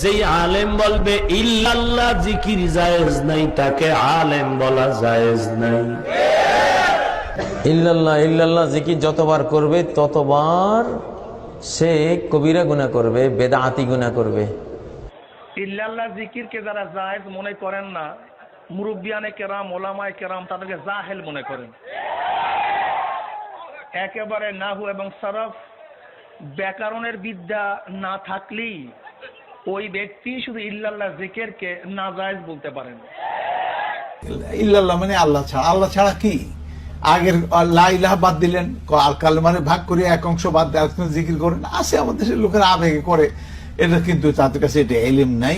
যেই আলেম বলবে ইল্লাল্লাহ জিকির জায়েজ নাই তাকে আলেম বলা জায়েজ নাই। ইল্লাল্লাহ ইল্লাল্লাহ জিকির যতবার করবে ততবার সে কবিরা গুণা করবে বেদাতি গুণা করবে। ইল্লাল্লাহ জিকিরকে যারা জায়েজ মনে করেন না মুরব্বিয়ানে কেরাম ওলামায় কেরাম তাদেরকে জাহেল মনে করেন। একেবারে নাহু এবং সরফ ব্যাকরণের বিদ্যা না থাকলেই ওই ব্যক্তি শুধু ইল্লাল্লাহ জিকিরকে নাজায়েজ বলতে পারেন। ইল্লাল্লাহ মানে আল্লাহ ছাড়া। আল্লাহ ছাড়া কি? আগের লা ইলাহা বাদ দিলেন আল কালমারে ভাগ করে এক অংশ বাদ দিয়ে জিকির করেন। আছে আমাদের দেশের লোকেরা আবেগে করে। এটা কিন্তু তাদের কাছে এটা এলিম নাই।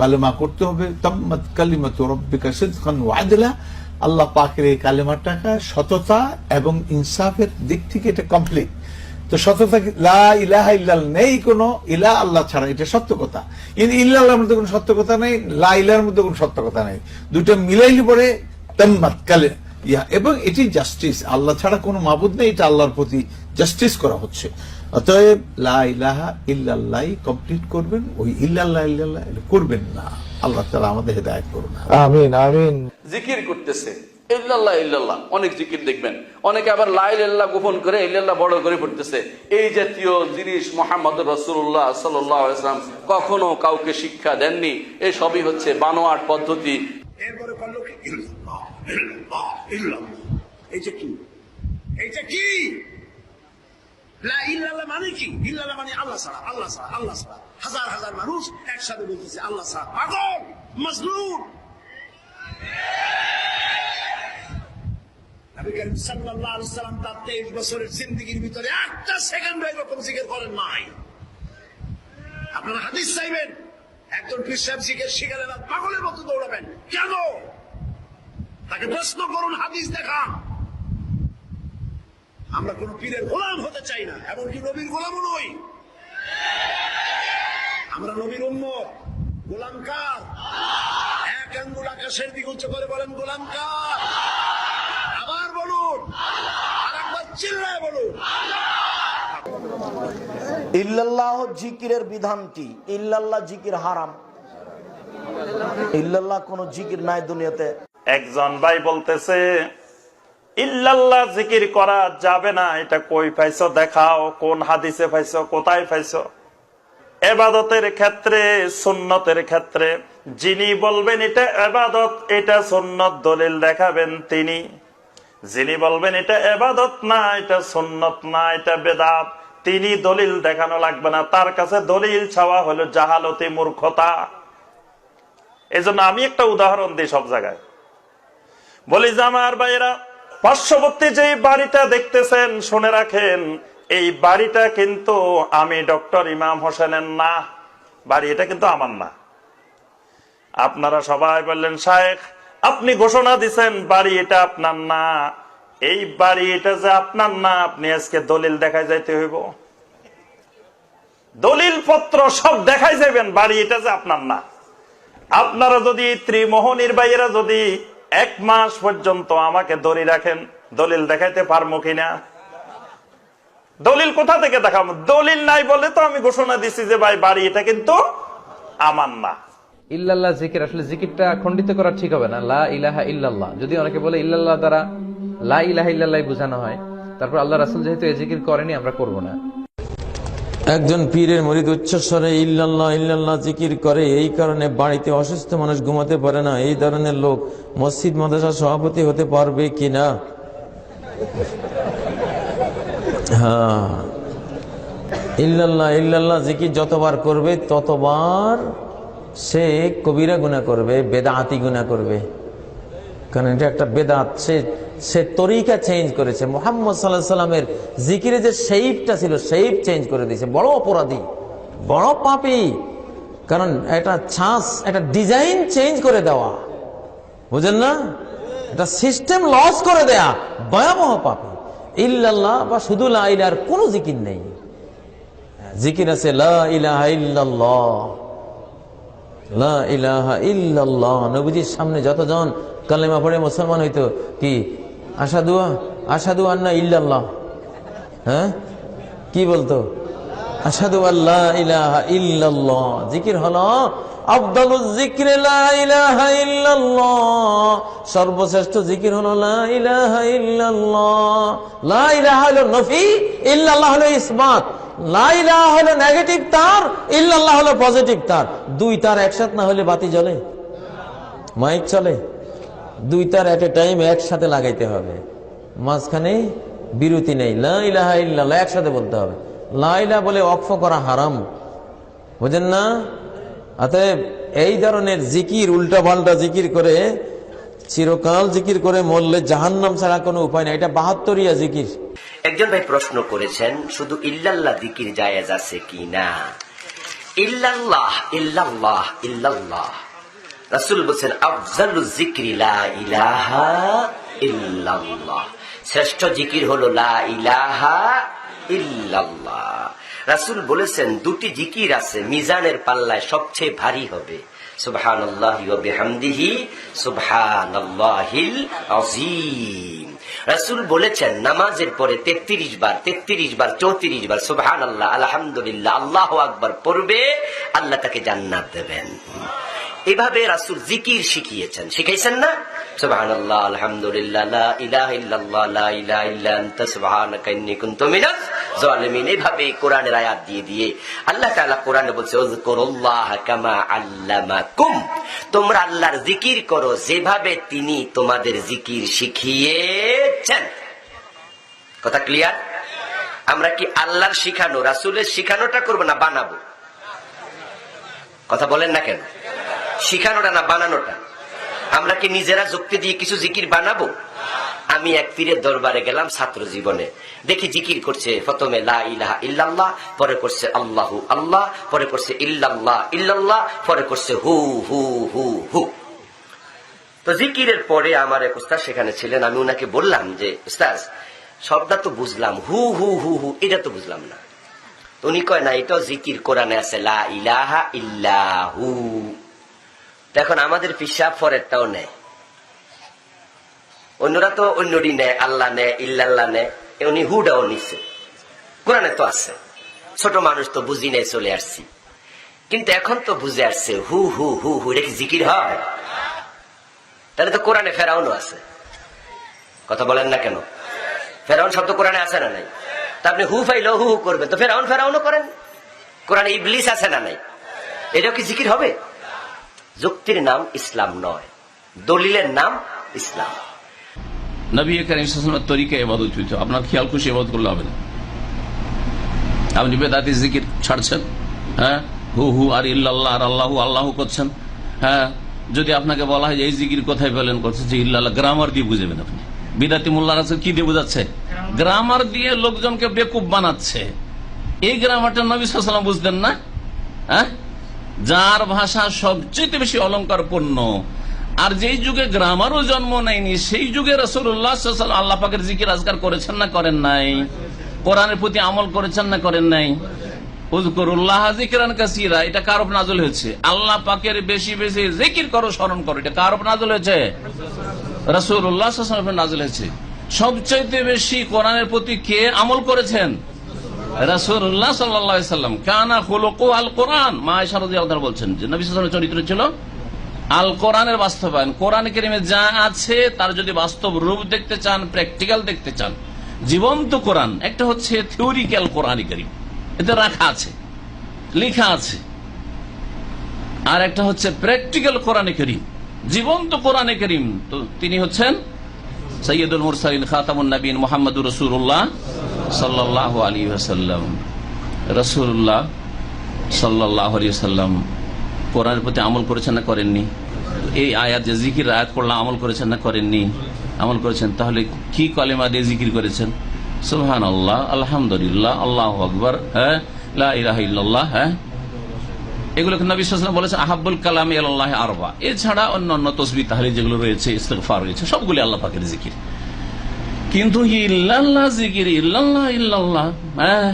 কালেমা করতে হবে। তাম্মাত কালিমাতু রাব্বিকা সিদকান ওয়া আদলা। আল্লাহ পাকের এই কালেমাটাকা সততা এবং ইনসাফের দিক থেকে এটা কমপ্লিট তো সততা কি- লা ইলাহা ইল্লাল নেই কোনো ইলা আল্লাহ ছাড়া এটা সত্য কথা। কিন্তু ইল্লাহর মধ্যে কোনো সত্য কথা নেই লা ইলার মধ্যে কোনো সত্য কথা নেই। দুটো মিলাইলে পরে তাম্মাত কালে ইয়া। এবং এটি জাস্টিস আল্লাহ ছাড়া কোনো মাবুদ নেই এটা আল্লাহর প্রতি জাস্টিস করা হচ্ছে। অতএব লা ইলাহা ইল্লাল্লাহ কমপ্লিট করবেন ওই ইল্লাল্লাহ ইল্লাল্লাহ করবেন না। আল্লাহ তাআলা আমাদের হেদায়েত করুন। আমিন আমিন। জিকির করতেছে। ইল্লাল্লাহ ইল্লাল্লাহ। অনেক জিকির দেখবেন। অনেকে আবার লাইল ইল্লাহ গোপন করে ইল্লাল্লাহ বড় করে পড়তেছে। এই জাতীয় জিনিস মোহাম্মদ রসুল্লাহ সাল্লাম কখনো কাউকে শিক্ষা দেননি। এই সবই হচ্ছে বানোয়াট পদ্ধতি। এরপরে মানে কি? মানে আল্লাহ আল্লাহ আল্লাহ হাজার হাজার মানুষ একসাথে বলতেছে, আল্লাহ নবী করিম সাল্লাল্লাহু আলাইহি তার 23 বছরের জিন্দেগীর ভিতরে একটা সেকেন্ড এরকম জিকির করেন নাই। আপনারা হাদিস চাইবেন? একজন পীর জিজ্ঞেস শিখালেন আর পাগলের মতো দৌড়াবেন। কেন? তাকে প্রশ্ন করুন, হাদিস দেখান। আমরা কোন পীরের গোলাম হতে চাই না, এমনকি নবীর গোলামও নই। আমরা নবীর উম্মত। গোলাম কার? এক আঙ্গুল আকাশের দিকে উচ্চ করে বলেন, গোলাম কার আবার বলুন আর একবার চিল্লায় ইল্লাল্লাহ জিকিরের বিধান কি ইল্লাল্লাহ জিকির হারাম। ইল্লাল্লাহ কোন জিকির নাই দুনিয়াতে। একজন ভাই বলতেছে ইল্লাল্লাহ জিকির করা যাবে না এটা কই পাইছো দেখাও কোন হাদিসে পাইছো কোথায় পাইছো? এবাদতের ক্ষেত্রে সুন্নতের ক্ষেত্রে যিনি বলবেন এটা এবাদত এটা সুন্নত দলিল দেখাবেন তিনি। যিনি বলবেন, এটা এবাদত না, এটা সুন্নত না, এটা বেদাত। তিনি দলিল দেখানো লাগবে না। তার কাছে দলিল ছাওয়া হলো জাহালতি মূর্খতা। এজন্য আমি একটা উদাহরণ দিই সব জায়গায়। বলি, যে আমার ভাইয়েরা, পার্শ্ববর্তী যে বাড়িটা দেখতেছেন, শুনে রাখেন, এই বাড়িটা কিন্তু আমি ডক্টর ইমাম হোসেনের না। বাড়ি, এটা কিন্তু আমার না। আপনারা সবাই বললেন, শায়েখ আপনি ঘোষণা দিছেন, বাড়ি এটা আপনার না। এই বাড়ি এটা যে আপনার না, আপনি আজকে দলিল দেখায় যাইতে হইব। দলিল পত্র সব দেখাই যাবেন বাড়ি এটা যে আপনার না। আপনারা যদি ত্রিমোহনীর বাইরা যদি এক মাস পর্যন্ত আমাকে দড়ি রাখেন, দলিল দেখাইতে পারব কিনা? দলিল কোথা থেকে দেখাবো? দলিল নাই বলে তো আমি ঘোষণা দিছি যে, ভাই, বাড়ি এটা কিন্তু আমার না। ইল্লাল্লাহ জিকির, আসলে জিকিরটা খণ্ডিত করা ঠিক হবে না। লা ইলাহা ইল্লাল্লাহ। যদি অনেকে বলে ইল্লাল্লাহ দ্বারা লা ইলাহা ইল্লাল্লাহ বোঝানো হয়, তারপর আল্লাহ রাসুল যেহেতু এই জিকির করেনি, আমরা করব না। একজন পীরের মরিদ উচ্চস্বরে ইল্লাল্লাহ ইল্লাল্লাহ জিকির করে, এই কারণে বাড়িতে অসুস্থ মানুষ ঘুমাতে পারে না। এই ধরনের লোক মসজিদ মাদ্রাসার সভাপতি হতে পারবে কিনা? হ্যাঁ। ইল্লাল্লাহ ইল্লাল্লাহ জিকির যতবার করবে, ততবার সে কবিরা গুণা করবে, বেদাতি গুণা করবে। কারণ এটা একটা বেদাত। সে সে তরিকা চেঞ্জ করেছে। মোহাম্মদ সাল্লাহ সাল্লামের জিকিরে যে শেইপটা ছিল শেইপ চেঞ্জ করে দিয়েছে। বড় অপরাধী, বড় পাপি। কারণ একটা ছাঁচ একটা ডিজাইন চেঞ্জ করে দেওয়া। বুঝলেন না? এটা সিস্টেম লস করে দেয়া। ভয়াবহ পাপি। ইল্লাল্লাহ, বা শুধু লা ইলাহার কোনো জিকির নেই। জিকির আছে, লা ইলাহা নবীজির সামনে যতজন কালেমা পড়ে মুসলমান হইতো, কি? আশাদুয়া আশাদু আন্না ইল্লাল্লাহ। হ্যাঁ? কি বলতো? আশাদু আল্লাহ ইলাহা ইল্লাল্লাহ। জিকির হলো সর্বশ্রেষ্ঠ জিকির হলো নফি, ইল্লাল্লাহ হলো ইসবাত। লা ইলাহা হলো নেগেটিভ তার, ইল্লাল্লাহ হলো পজিটিভ তার। দুই তার একসাথে না হলে বাতি জ্বলে? মাইক চলে? দুই তার এট এ টাইম একসাথে লাগাইতে হবে। মাঝখানে বিরতি নেই। লা ইলাহা ইল্লাল্লাহ, একসাথে বলতে হবে। লা ইলাহা বলে অক্ষ করা হারাম। বুঝেন না? অতএব এই ধরনের জিকির উল্টা পাল্টা জিকির করে, চিরকাল জিকির করে মরলে জাহান্নাম ছাড়া কোনো উপায় নাই। এটা বাহাত্তরিয়া জিকির। একজন ভাই প্রশ্ন করেছেন, শুধু ইল্লাল্লাহ জিকির জায়েজ আছে কি না? ইল্লাল্লাহ ইল্লাল্লাহ ইল্লাল্লাহ। রাসূল বলেন আফজালু যিকরি লা ইলাহা ইল্লাল্লাহ। শ্রেষ্ঠ জিকির হলো লা ইলাহা ইল্লাল্লাহ। রাসূল বলেছেন, দুটি জিকির আছে, মিজানের পাল্লায় সবচেয়ে ভারী হবে। রাসূল বলেছেন, নামাজের পরে 33 বার 33 বার 34 বার, সুবহানাল্লাহ, আলহামদুলিল্লাহ, আল্লাহ আকবার পড়বে, আল্লাহ তাকে জান্নাত দেবেন। এভাবে রাসূল জিকির শিখিয়েছেন। শিখাইছেন না? এভাবে কোরআনের আয়াত দিয়ে দিয়ে আল্লাহ তাআলা কোরআনে বলছে, উযকুরুল্লাহ কামা আল্লামাকুম। তোমরা আল্লাহর জিকির করো, যেভাবে তিনি তোমাদের জিকির শিখিয়েছেন। কথা ক্লিয়ার? আমরা কি আল্লাহর শিখানো, রাসূলের শিখানোটা করব না বানাবো? কথা বলেন না কেন? শিখানোটা না বানানোটা? আমরা কি নিজেরা যুক্তি দিয়ে কিছু জিকির বানাবো? আমি এক পীরের দরবারে গেলাম ছাত্র জীবনে। দেখি জিকির করছে, প্রথমে লা ইলাহা ইল্লাল্লাহ, পরে করছে আল্লাহু আল্লাহ, পরে করছে ইল্লাল্লাহ ইল্লাল্লাহ, পরে করছে হু হু হু হু। তো জিকিরের পরে আমার এক উস্তাদ সেখানে ছিলেন, আমি ওনাকে বললাম যে, উস্তাদ, সবটা তো বুঝলাম, হু হু হু হু, এটা তো বুঝলাম না। উনি কয়, না, এটাও জিকির কোরআনে আছে, লা ইলাহা ইল্লাহু। এখন আমাদের পিসাব ফরেরটাও নেয়। অন্যরা তো অন্যটি নেয়, আল্লাহ নেয়, ইল্লাল্লাহ নেয় উনি হুডাও নিছে। কোরআনে তো আছে। ছোট মানুষ তো বুঝি নেই, চলে আসছি। কিন্তু এখন তো বুঝে আসছে, হু হু হু হু, এটা কি জিকির হয়? তাহলে তো কোরআনে ফেরাউনও আছে। কথা বলেন না কেন? ফেরাউন শব্দ কোরআনে আছে না নাই? তা আপনি হু ফাইল, হু হু করবেন। তো ফেরাউন ফেরাউনও করেন। কোরআনে ইবলিস আছে না নাই? এটাও কি জিকির হবে? যুক্তির নাম ইসলাম নয়, দলিলের নাম ইসলাম। নবী করিম সাল্লামের তরিকা এবাদত আপনার খেয়াল খুশি এবাদত করলে হবে না। আপনি বেদাতি জিকির ছাড়ছেন হ্যাঁ? হু হু, আর ইল্লাল্লাহ, আর আল্লাহু আল্লাহু করছেন হ্যাঁ? যদি আপনাকে বলা হয় এই জিকির কোথায় পেলেন করছে যে ইল্লাল্লাহ, গ্রামার দিয়ে বুঝেবেন আপনি। বিদাতি মোল্লা রাসেল কি দিয়ে বোঝাচ্ছে? গ্রামার দিয়ে লোকজনকে বেকুব বানাচ্ছে। এই গ্রামারটা নবী সাল্লাম বুঝতেন না হ্যাঁ? যার ভাষা সবচেয়ে বেশি অলঙ্কার পূর্ণ আর যেই যুগে গ্রামারও জন্ম নেয়নি, সেই যুগে রসুল্লাহ আল্লাহ পাকের জিকির আজকার করেছেন না করেন নাই? কোরআনের প্রতি আমল করেছেন না করেন নাই? এটা হয়েছে? আল্লাহ পাকের বেশি বেশি করো, স্মরণ করো, এটা হয়েছে? হয়েছে। সবচাইতে বেশি কোরআনের প্রতি কে আমল করেছেন? রাসূলুল্লাহ সাল্লাল্লাহু আলাইহি সাল্লাম কানা খুলুকু আল কোরআন। মা আয়েশা রাদিয়াল্লাহু বলছেন যে নবী চরিত্র ছিল আল কোরআনের বাস্তবায়ন। কোরআন কারীমে যা আছে তার যদি বাস্তব রূপ দেখতে চান, প্র্যাকটিক্যাল দেখতে চান, জীবন্ত কোরআন, একটা হচ্ছে থিওরিক্যাল কোরআন কারীম। এতে রাখা আছে, লেখা আছে। আর একটা হচ্ছে প্র্যাকটিক্যাল কোরআন করিম, জীবন্ত কোরআন করিম। তো তিনি হচ্ছেন সৈয়দুল মুরসালিন, খাতামুন নবীন, মোহাম্মদুর রসুল্লাহ সাল্লাহ আলী আসাল্লাম রসুল্লাহ সাল্লাহ আলী সাল্লাম কোরআনের প্রতি আমল করেছেন না করেননি? এই আয়াত যে জিকির আয়াত করলাম আমল করেছেন না করেননি? আমল করেছেন, তাহলে কি কলেমা দিয়ে জিকির করেছেন? সুহান আল্লাহ আলহামদুলিল্লাহ, আল্লাহ আকবর হ্যাঁ লাহ হ্যাঁ। এগুলোকে নবী সাল্লাম বলেছেন? আহাবুল কালাম আল্লাহ আরবা। এছাড়া অন্য অন্য তসবি তাহলে যেগুলো রয়েছে ইস্তফার রয়েছে, সবগুলি আল্লাহ পাকের জিকির। কিন্তু ইল্লাল্লাহ জিকির, ইল্লাল্লাহ ইল্লাল্লাহ হ্যাঁ?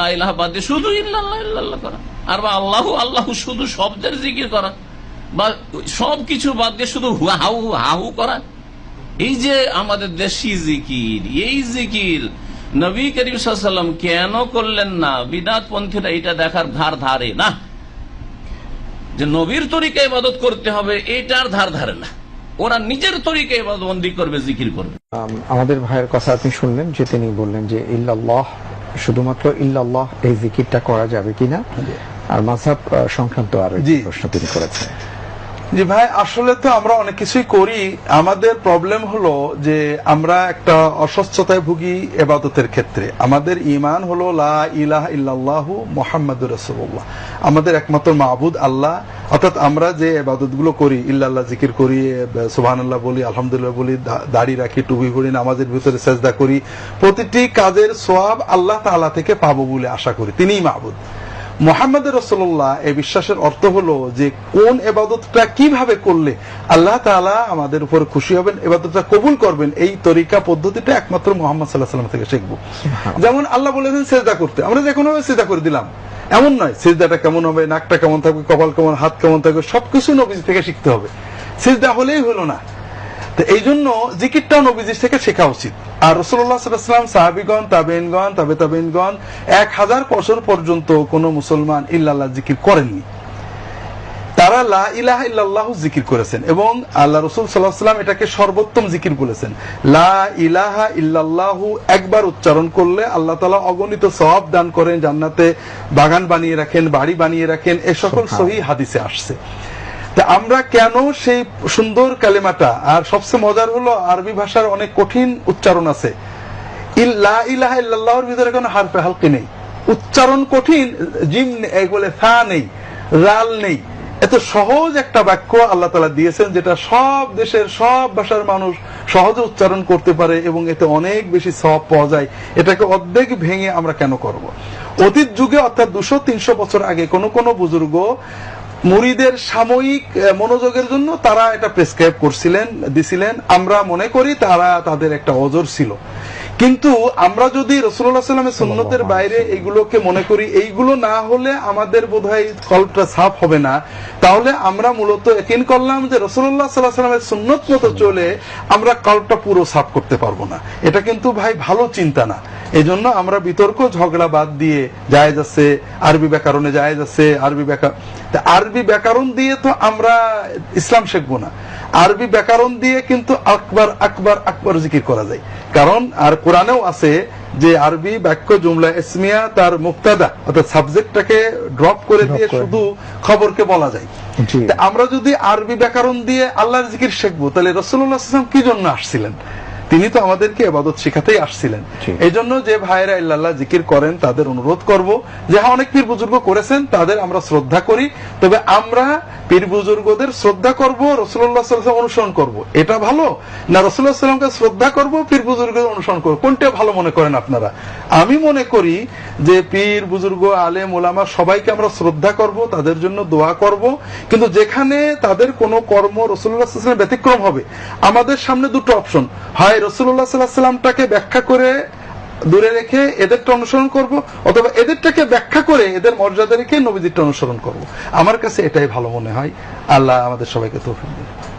লাইলাহ বাদ শুধু ইল্লাল্লাহ ইল্লাল্লাহ করা। আর বা আল্লাহ আল্লাহ শুধু শব্দের জিকির করা। বা সব কিছু বাদ দিয়ে শুধু হাহু হাহু করা। এই যে আমাদের দেশি জিকির, এই জিকির নবী করিম সাল্লাম কেন করলেন না? বিদাত পন্থীরা এটা দেখার ধার ধারে না। যে নবীর তরিকা ইবাদত করতে হবে, এটার ধার ধারে না। ওরা নিজের তরিকে বন্দি করবে জিকির করবে। আমাদের ভাইয়ের কথা আপনি শুনলেন যে তিনি বললেন যে ইল্লাল্লাহ শুধুমাত্র ইল্লাল্লাহ এই জিকিরটা করা যাবে কিনা? আর মাসাব সংক্রান্ত আরও প্রশ্ন তিনি করেছেন। জি ভাই, আসলে তো আমরা অনেক কিছুই করি। আমাদের প্রবলেম হলো যে আমরা একটা অসুস্থতায় ভুগি এবাদতের ক্ষেত্রে। আমাদের ইমান হলো লা ইলাহ ইল্লাল্লাহু মোহাম্মদুর রাসূলুল্লাহ। আমাদের একমাত্র মাহবুদ আল্লাহ। অর্থাৎ আমরা যে এবাদতগুলো করি, ইল্লাল্লাহ জিকির করি, সুবহানাল্লাহ বলি, আলহামদুলিল্লাহ বলি দাড়ি রাখি, টুপি পরি, নামাজের ভিতরে সেজদা করি। প্রতিটি কাজের সোয়াব আল্লাহ তাআলা থেকে পাবো বলে আশা করি। তিনিই মাহবুদ মোহাম্মদ রসল্লাহ এই বিশ্বাসের অর্থ হলো যে কোন এবাদতটা কীভাবে করলে আল্লাহ তাআলা আমাদের উপর খুশি হবেন এবাদতটা কবুল করবেন এই তরিকা পদ্ধতিটা একমাত্র মোহাম্মদ সাল্লাহ সাল্লাম থেকে শিখব। যেমন আল্লাহ বলেছেন সেজদা করতে। আমরা যে কোনো ভাবে সেজদা করে দিলাম এমন নয় সেজদাটা কেমন হবে নাকটা কেমন থাকবে কপাল কেমন হাত কেমন থাকবে সবকিছু নবীজি থেকে শিখতে হবে। সেজদা হলেই হলো না। তো এই জন্য জিকিরটাও নবীজির থেকে শেখা উচিত। আর রসুল্লাহ সাল্লাম সাহাবিগণ তাবেনগণ তাবে তাবেনগণ এক হাজার বছর পর্যন্ত কোন মুসলমান ইল্লাল্লাহ জিকির করেননি। তারা লা ইলাহা ইল্লাল্লাহ জিকির করেছেন এবং আল্লাহ রসুল সাল্লাহ সাল্লাম এটাকে সর্বোত্তম জিকির বলেছেন। লা ইলাহা ইল্লাল্লাহু একবার উচ্চারণ করলে আল্লাহ তালা অগণিত সওয়াব দান করেন জান্নাতে বাগান বানিয়ে রাখেন বাড়ি বানিয়ে রাখেন এ সকল সহি হাদিসে আসছে। তা আমরা কেন সেই সুন্দর কালেমাটা, আর সবচেয়ে মজার হলো আরবি ভাষার অনেক কঠিন উচ্চারণ আছে। ইল্লা ইলাহা ইল্লাল্লাহর ভিতরে কোনো হারফে নেই। উচ্চারণ কঠিন, জিম নেই, রাল নেই। এত সহজ একটা বাক্য আল্লাহ তালা দিয়েছেন যেটা সব দেশের সব ভাষার মানুষ সহজে উচ্চারণ করতে পারে এবং এতে অনেক বেশি সব পাওয়া যায়। এটাকে অর্ধেক ভেঙে আমরা কেন করব? অতীত যুগে অর্থাৎ দুশো তিনশো বছর আগে কোন কোন বুজুর্গ মুড়িদের সাময়িক মনোযোগের জন্য তারা এটা প্রেসক্রাইব করছিলেন, দিছিলেন। আমরা মনে করি তারা তাদের একটা অজর ছিল। কিন্তু আমরা যদি রসুল্লাহ সাল্লামের সুন্নতের বাইরে এইগুলোকে মনে করি এইগুলো না হলে আমাদের বোধহয় কল্পটা সাফ হবে না। তাহলে আমরা মূলত একিন করলাম যে রসুল্লাহ সাল্লাহ সাল্লামের সুন্নত মতো চলে আমরা কল্পটা পুরো সাফ করতে পারব না। এটা কিন্তু ভাই ভালো চিন্তা না। এই জন্য আমরা বিতর্ক ঝগড়া বাদ দিয়ে যায় যাচ্ছে আরবি ব্যাকরণে যায় যাচ্ছে আরবি ব্যাকরণ তা আরবি ব্যাকরণ দিয়ে তো আমরা ইসলাম শিখব না। আরবি ব্যাকরণ দিয়ে কিন্তু আকবার আকবার আকবার জিকির করা যায়। কারণ আর কোরআনেও আছে যে আরবি বাক্য জুমলা ইসমিয়া তার মুক্তাদা অর্থাৎ সাবজেক্টটাকে ড্রপ করে দিয়ে। শুধু খবরকে বলা যায়। আমরা যদি আরবি ব্যাকরণ দিয়ে আল্লাহর জিকির শিখব তাহলে রসুল্লাহ কি জন্য আসছিলেন? তিনি তো আমাদেরকে এবাদত শিখাতেই আসছিলেন। এই জন্য যে ভাইরা ইল্লাল্লাহ জিকির করেন তাদের অনুরোধ করব যে হ্যাঁ অনেক পীর বুজুর্গ করেছেন তাদের আমরা শ্রদ্ধা করি। তবে আমরা পীর বুজুর্গদের শ্রদ্ধা করব রসুল্লাহ সাল্লাম অনুসরণ করব। এটা ভালো? না রসুল্লাহ সাল্লামকে শ্রদ্ধা করব পীর বুজুর্গদের অনুসরণ করব? কোনটা ভালো মনে করেন আপনারা? আমি মনে করি যে পীর বুজুর্গ আলেম ওলামা সবাইকে আমরা শ্রদ্ধা করব তাদের জন্য দোয়া করব। কিন্তু যেখানে তাদের কোনো কর্ম রসুল্লাহ সাল্লাম ব্যতিক্রম হবে আমাদের সামনে দুটো অপশন। হয় রসুল্লাহ সাল্লাহ ব্যাখ্যা করে দূরে রেখে এদেরটা অনুসরণ করব, অথবা এদেরটাকে ব্যাখ্যা করে এদের মর্যাদা রেখে নবীদেরটা অনুসরণ করব। আমার কাছে এটাই ভালো মনে হয়। আল্লাহ আমাদের সবাইকে দিন।